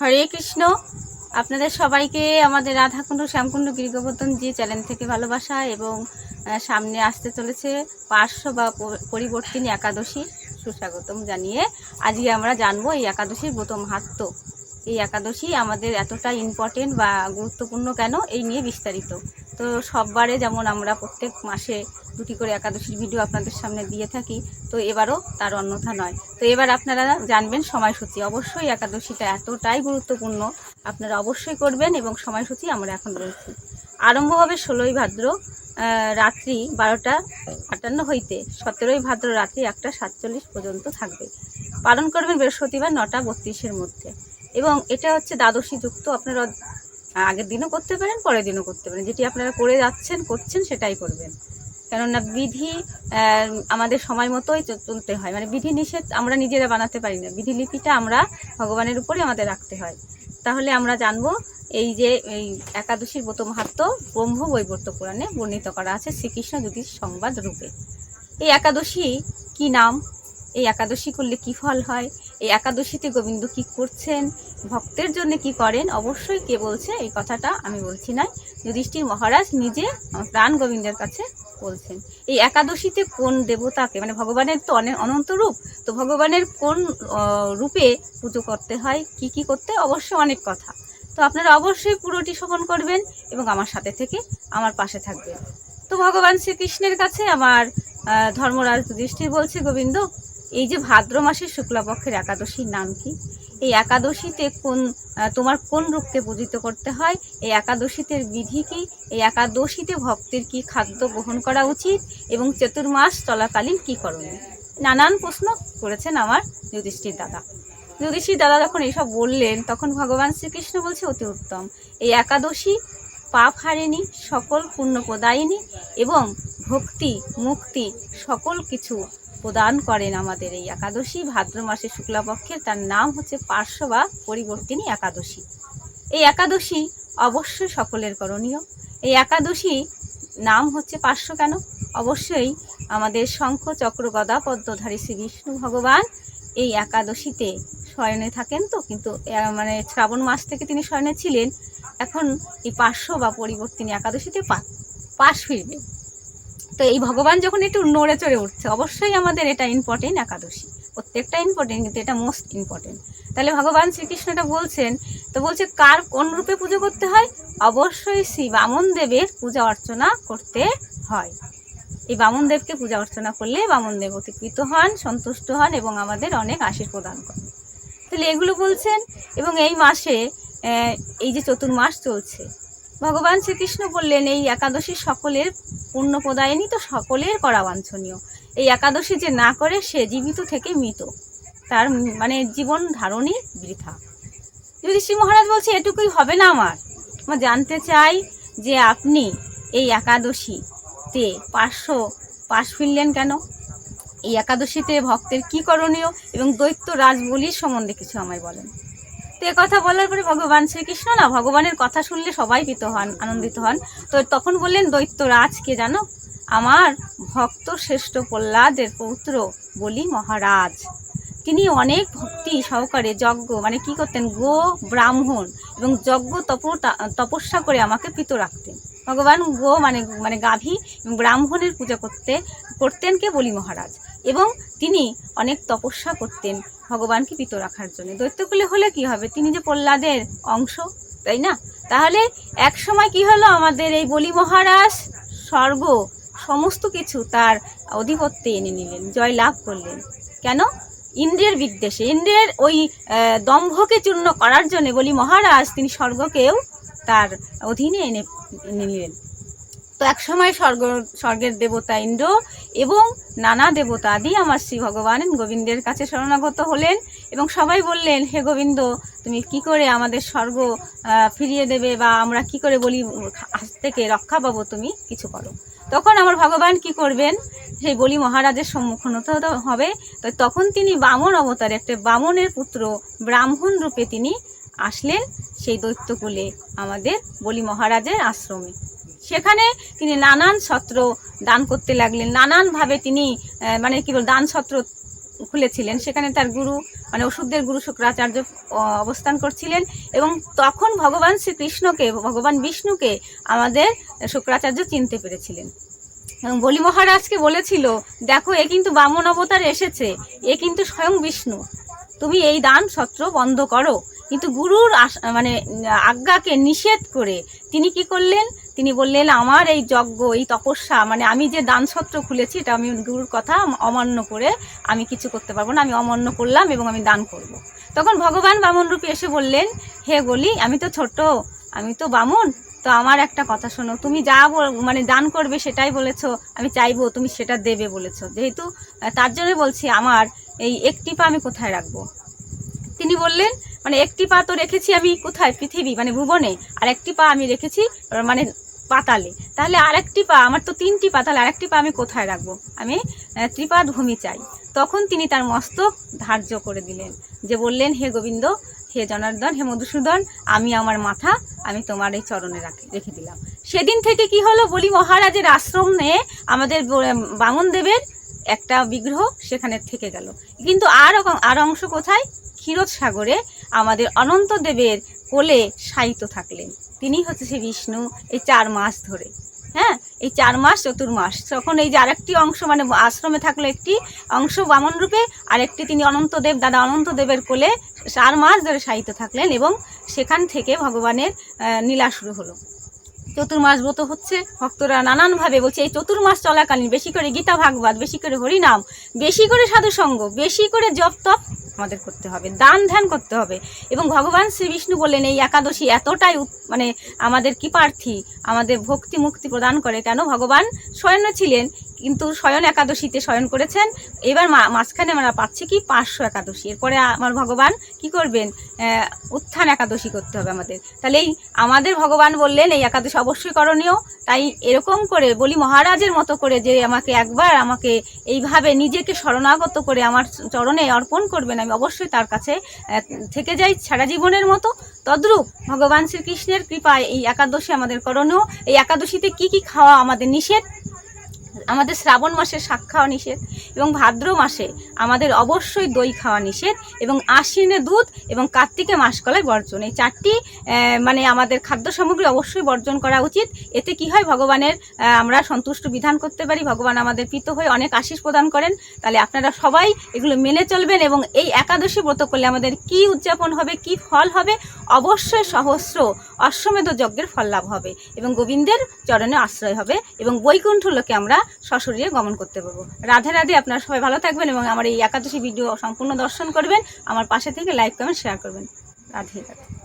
হরে কৃষ্ণ। আপনাদের সবাইকে আমাদের রাধাকুণ্ড, শ্যামকুণ্ড, গিরিগোবর্ধন জি চ্যানেল থেকে ভালোবাসা এবং সামনে আসতে চলেছে পার্শ্ব বা পরিবর্তিনী একাদশী সুস্বাগতম জানিয়ে আজকে আমরা জানব এই একাদশীর ব্রত মাহাত্ম এই একাদশী আমাদের এতটা ইম্পর্টেন্ট বা গুরুত্বপূর্ণ কেন? এই নিয়ে বিস্তারিত। তো সববারে যেমন আমরা প্রত্যেক মাসে দুটি করে একাদশীর ভিডিও আপনাদের সামনে দিয়ে থাকি। তো এবারও তার অন্যথা নয়। তো এবার আপনারা জানবেন সময়সূচি। অবশ্যই একাদশীটা এতটাই গুরুত্বপূর্ণ। আপনারা অবশ্যই করবেন এবং সময়সূচি আমরা এখন বলছি আরম্ভ হবে ষোলোই ভাদ্র রাত্রি বারোটা আটান্ন হইতে সতেরোই ভাদ্র রাত্রি একটা সাতচল্লিশ পর্যন্ত থাকবে। পালন করবেন বৃহস্পতিবার নটা বত্রিশের মধ্যে। এবং এটা হচ্ছে দ্বাদশী যুক্ত আপনারা আগের দিনও করতে পারেন, পরের দিনও করতে পারেন। যেটি আপনারা করে যাচ্ছেন, করছেন, সেটাই করবেন। কেননা বিধি আমাদের সময় মতোই চলতে হয়। মানে বিধি নিষেধ আমরা নিজেরা বানাতে পারি না। বিধিলিপিটা আমরা ভগবানের উপরে আমাদের রাখতে হয়। তাহলে আমরা জানব এই যে, এই একাদশীর ব্রত মাহাত্ম ব্রহ্ম বৈবর্ত পুরাণে বর্ণিত করা আছে শ্রীকৃষ্ণ জ্যোতিষ সংবাদ রূপে। এই একাদশী কি নাম? এই একাদশী করলে কি ফল হয়? এই একাদশীতে গোবিন্দ কি করছেন? ভক্তের জন্য কি করেন? অবশ্যই কে বলছে? এই কথাটা আমি বলছি না। যুধিষ্ঠির মহারাজ নিজে প্রাণ গোবিন্দের কাছে বলছেন। এই একাদশীতে কোন দেবতাকে? মানে ভগবানের তো অনেক অনন্ত রূপ। তো ভগবানের কোন রূপে পুজো করতে হয়? কি কি করতে অবশ্যই অনেক কথা। তো আপনারা অবশ্যই পুরোটি শ্রবণ করবেন এবং আমার সাথে থেকে আমার পাশে থাকবেন। তো ভগবান শ্রীকৃষ্ণের কাছে আমার ধর্মরাজ যুধিষ্ঠির বলছে, গোবিন্দ এই যে ভাদ্র মাসের শুক্লাপক্ষের একাদশীর নাম কি? এই একাদশীতে কোন তোমার কোন রূপকে পূজিত করতে হয়? এই একাদশীতে বিধি কি? এই একাদশীতে ভক্তের কি খাদ্য গ্রহণ করা উচিত? এবং চতুর্মাস চলাকালীন কি করণীয়? নানান প্রশ্ন করেছেন আমার যুধিষ্ঠির দাদা। যুধিষ্ঠির দাদা যখন এইসব বললেন, তখন ভগবান শ্রীকৃষ্ণ বলছে অতি উত্তম। এই একাদশী পাপ হারেনি, সকল পুণ্য প্রদায়িনী এবং ভক্তি, মুক্তি, সকল কিছু প্রদান করেন আমাদের এই একাদশী। ভাদ্র মাসের শুক্লাপক্ষের তার নাম হচ্ছে পার্শ্ব বা পরিবর্তিনী একাদশী। এই একাদশী অবশ্যই সকলের করণীয়। এই একাদশী নাম হচ্ছে পার্শ্ব কেন? অবশ্যই আমাদের শঙ্খ চক্র গদা পদ্মধারী শ্রী বিষ্ণু ভগবান এই একাদশীতে শয়নে থাকেন তো, কিন্তু মানে শ্রাবণ মাস থেকে তিনি শয়নে ছিলেন। এখন এই পার্শ্ব বা পরিবর্তিনী একাদশীতে পাশ ফিরবে। তো এই ভগবান যখন একটু নড়ে চড়ে উঠছে, অবশ্যই আমাদের এটা ইম্পর্টেন্ট একাদশী। প্রত্যেকটা ইম্পর্টেন্ট কিন্তু এটা মোস্ট ইম্পর্টেন্ট তাহলে ভগবান শ্রীকৃষ্ণটা বলছেন, তো বলছে, কার কোন রূপে পুজো করতে হয়? অবশ্যই শ্রী বামন দেবের পূজা অর্চনা করতে হয়। এই বামন দেবকে পূজা অর্চনা করলে বামন দেব অতিকৃত হন, সন্তুষ্ট হন এবং আমাদের অনেক আশীর্বাদ প্রদান করেন। তাহলে এগুলো বলছেন, এবং এই মাসে এই যে চতুর্মাস চলছে ভগবান শ্রীকৃষ্ণ বললেন, এই একাদশী সকলের পূর্ণ প্রদায়নী তো সকলের করা বাঞ্ছনীয়। এই একাদশী যে না করে, সে জীবিত থেকে মৃত। তার মানে জীবন ধারণই বৃথা। যুধিষ্ঠির মহারাজ বলছে, এটুকুই হবে না আমার। আমার জানতে চাই যে আপনি এই একাদশীতে পাঁচশো পাশ ফিরলেন কেন? এই একাদশীতে ভক্তের কি করণীয় এবং দৈত্য রাজবলির সম্বন্ধে কিছু আমায় বলেন। তো এ কথা বলার পরে ভগবান শ্রীকৃষ্ণ না, ভগবানের কথা শুনলে সবাই পিত হন, আনন্দিত হন। তো তখন বললেন, দৈত্য রাজ কে জানো? আমার ভক্ত শ্রেষ্ঠ প্রহ্লাদের পৌত্র বলি মহারাজ। তিনি অনেক ভক্তি সহকারে যজ্ঞ মানে কি করতেন? গো ব্রাহ্মণ এবং যজ্ঞ তপ তপস্যা করে আমাকে পিত রাখতেন। ভগবান গো মানে মানে গাভী ব্রাহ্মণের পূজা করতে, করতেন কে বলি মহারাজ। এবং তিনি অনেক তপস্যা করতেন ভগবানকে পিত রাখার জন্য। দৈত্যকুলে হলে কি হবে? তিনি যে প্রহ্লাদের অংশ, তাই না? তাহলে এক সময় কি হলো? আমাদের এই বলি মহারাজ স্বর্গ সমস্ত কিছু তার অধিপত্যে এনে নিলেন, জয় লাভ করলেন। কেন? ইন্দ্রের বিদ্বেষে। ইন্দ্রের ওই দম্ভকে চূর্ণ করার জন্য বলি মহারাজ তিনি স্বর্গকেও তার অধীনে এনে নিলেন। তো এক সময় স্বর্গ, স্বর্গের দেবতা ইন্দ্র এবং নানা দেবতা আদি আমার শ্রী ভগবান গোবিন্দের কাছে শরণাগত হলেন এবং সবাই বললেন, হে গোবিন্দ, তুমি কি করে আমাদের স্বর্গ ফিরিয়ে দেবে বা আমরা কি করে বলি হাত থেকে রক্ষা পাবো তুমি কিছু করো? তখন আমার ভগবান কি করবেন, সেই বলি মহারাজের সম্মুখীন হতে হবে। তো তখন তিনি বামন অবতারে, একটা বামনের পুত্র ব্রাহ্মণ রূপে তিনি আসলেন। সেই দৈত্যকুলে আমাদের বলি মহারাজের আশ্রমে। সেখানে তিনি নানান ছত্র দান করতে লাগলেন। নানানভাবে তিনি মানে কি বল, দান ছত্র খুলেছিলেন। সেখানে তার গুরু মানে ওষুধের গুরু শুক্রাচার্য অবস্থান করছিলেন এবং তখন ভগবান শ্রীকৃষ্ণকে, ভগবান বিষ্ণুকে আমাদের শুক্রাচার্য চিনতে পেরেছিলেন। বলি মহারাজকে বলেছিল, দেখো, এ কিন্তু বামন অবতার এসেছে। এ কিন্তু স্বয়ং বিষ্ণু। তুমি এই দান সত্র বন্ধ করো। কিন্তু গুরুর মানে আজ্ঞাকে নিষেধ করে তিনি কি করলেন? তিনি বললেন, আমার এই যজ্ঞ, এই তপস্যা মানে আমি যে দান সত্র খুলেছি, এটা আমি গুরুর কথা অমান্য করে আমি কিছু করতে পারব না। আমি অমান্য করলাম এবং আমি দান করব। তখন ভগবান বামন রূপে এসে বললেন, হে বলি আমি তো ছোট, আমি তো বামন, তো আমার একটা কথা শোনো। তুমি যা মানে দান করবে সেটাই বলেছ, আমি চাইব তুমি সেটা দেবে বলেছ। যেহেতু, তার জন্য বলছি, আমার এই একটি পা আমি কোথায় রাখব? তিনি বললেন মানে একটি পা তো রেখেছি আমি কোথায়? পৃথিবী মানে ভুবনে। আর একটি পা আমি রেখেছি মানে পাতালে। তাহলে আরেকটি পা, আমার তো তিনটি পা, তাহলে আরেকটি পা আমি কোথায় রাখব? আমি ত্রিপাদ ভূমি চাই। তখন তিনি তার মস্তক ধার্য করে দিলেন। যে বললেন, হে গোবিন্দ, হে জনার্দন, হে মধুসূদন, আমি আমার মাথা, আমি তোমার এই চরণে রাখি, রেখে দিলাম। সেদিন থেকে কি হলো? বলি, মহারাজের আশ্রম নিয়ে আমাদের বামন দেবের একটা বিগ্রহ সেখানে থেকে গেল। কিন্তু আর আর অংশ কোথায়? ক্ষীরোদ সাগরে আমাদের অনন্ত দেবের কোলে শায়িত থাকলেন। তিনি হচ্ছে সে বিষ্ণু এই চার মাস ধরে। হ্যাঁ এই চার মাস চতুর্মাস। তখন এই যে আরেকটি অংশ মানে আশ্রমে থাকল একটি অংশ বামন রূপে, আরেকটি তিনি অনন্ত দেব, দাদা অনন্ত দেবের কোলে চার মাস ধরে শায়িত থাকলেন এবং সেখান থেকে ভগবানের লীলা শুরু হলো। চতুর্মাস ব্রত হচ্ছে, ভক্তরা নানানভাবে বলছে, এই চতুর্মাস চলাকালীন বেশি করে গীতা, ভাগবত, বেশি করে হরিনাম, বেশি করে সাধুসঙ্গ, বেশি করে জপ তপ আমাদের করতে হবে, দান ধ্যান করতে হবে। এবং ভগবান শ্রী বিষ্ণু বললেন, এই একাদশী এতটাই মানে আমাদের কৃপার্থী আমাদের ভক্তি মুক্তি প্রদান করে কেন? ভগবান স্বয়ন ছিলেন কিন্তু শয়ন একাদশীতে শয়ন করেছেন। এবার মাঝখানে আমরা পাচ্ছি কি? পাঁচশো একাদশী। এরপরে আমার ভগবান কি করবেন? উত্থান একাদশী করতে হবে আমাদের। তাহলে এই আমাদের ভগবান বললেন, এই একাদশী অবশ্যই করণীয়। তাই এরকম করে বলি মহারাজের মতো করে যে আমাকে একবার আমাকে এইভাবে নিজেকে শরণাগত করে আমার চরণে অর্পণ করবেন, আমি অবশ্যই তার কাছে থেকে যাই সারা জীবনের মতো। তদ্রূপ ভগবান শ্রীকৃষ্ণের কৃপায় এই একাদশী আমাদের করণীয়। এই একাদশীতে কি কি খাওয়া আমাদের নিষেধ? আমাদের শ্রাবণ মাসে শাক খাওয়া নিষেধ এবং ভাদ্র মাসে আমাদের অবশ্যই দই খাওয়া নিষেধ এবং আশ্বিনে দুধ এবং কার্তিকে মাসকলাই বর্জন। এই চারটি মানে আমাদের খাদ্য সামগ্রী অবশ্যই বর্জন করা উচিত। এতে কি হয়? ভগবানের আমরা সন্তুষ্ট বিধান করতে পারি। ভগবান আমাদের পিত হয়ে অনেক আশীষ প্রদান করেন। তাহলে আপনারা সবাই এগুলো মেনে চলবেন এবং এই একাদশী ব্রত করলে আমাদের কি উদযাপন হবে, কি ফল হবে? অবশ্যই সহস্র অশ্বমেধ যজ্ঞের ফল লাভ হবে এবং গোবিন্দের চরণে আশ্রয় হবে এবং বৈকুণ্ঠ লোকে আমরা সশরীরে গমন করতে পারব। রাধে রাধে, আপনারা সবাই ভালো থাকবেন এবং আমার এই একাদশী ভিডিও সম্পূর্ণ দর্শন করবেন। আমার পাশে থেকে লাইক কমেন্ট শেয়ার করবেন। রাধে রাধে।